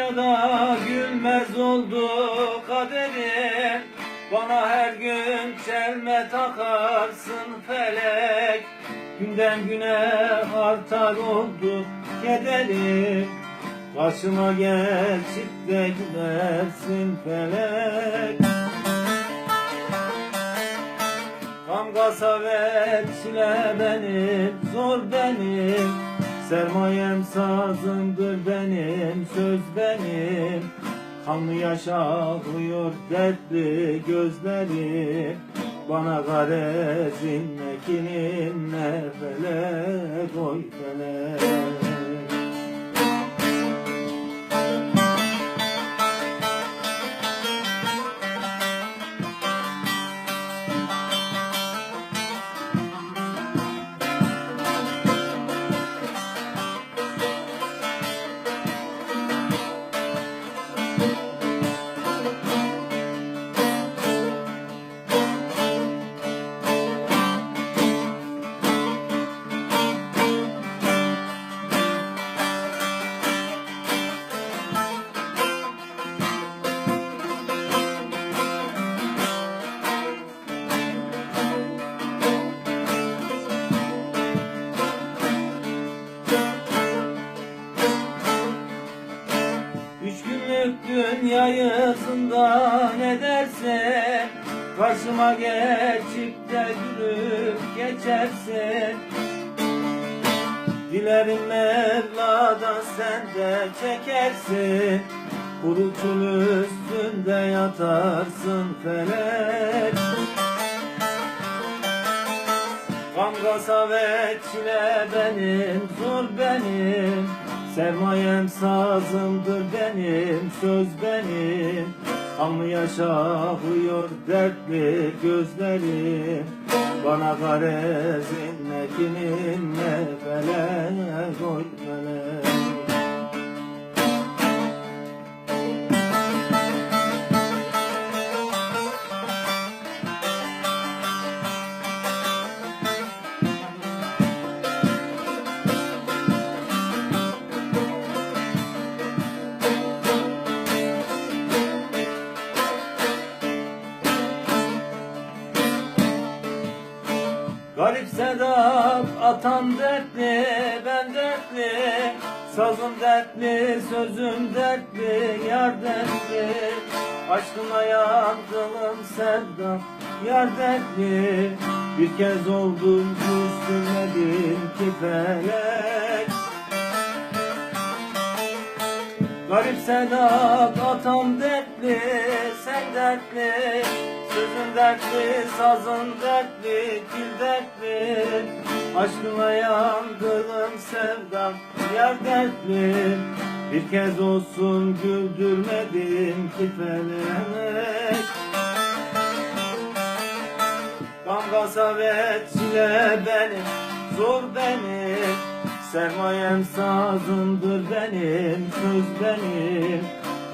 dünyada gülmez oldu kaderim Bana her gün çelme takarsın felek. Günden güne artar oldu kederim. Karşıma geçip de gidersin felek. Kam kasavet çile benim, zor benim Sermayem sazımdır benim, söz benim. Kanlı yaş ağlıyor dertli gözlerim. Bana garezin mekinin ne felek oy dünyayı zindan edersen Karşıma geçip de gülüp geçersin Dilerim Mevla'dan sen de çekersin Kuruçun üstünde yatarsın felek. Kamgasa ve çile benim, zor benim Sermayem sazımdır benim Kanlı yaşağıyor dertli gözlerim Bana garezin Garip sedap atan dertli ben dertli. Sazım dertli sözüm dertli yar dertli. Aşkına yandığım sevdam yar dertli. Bir kez oldum küstürmedim ki felek Garip sedap atam dertli, sen dertli. Sözün dertli, sazın dertli, dil dertli. Aşkına yandığım sevdam yar dertli. Bir kez olsun güldürmedim ki felek. Kamgasa ve çile benim, zor benim Sermayem sazımdır benim, söz benim.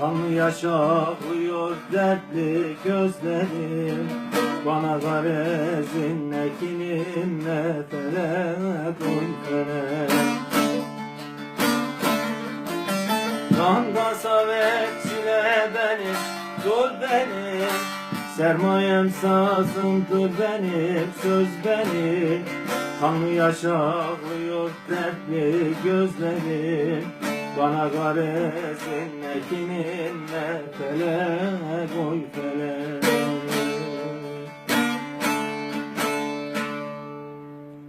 Kanlı yaşağıyor dertli gözlerim. Bana garezin ne kinim ne felek oy felek Kamgasa ve çile benim, zor benim Sermayem sazımdır benim, söz benim Kanlı yaşağıyor dertli gözlerim. Bana garezin ne kimin ne felek oy felek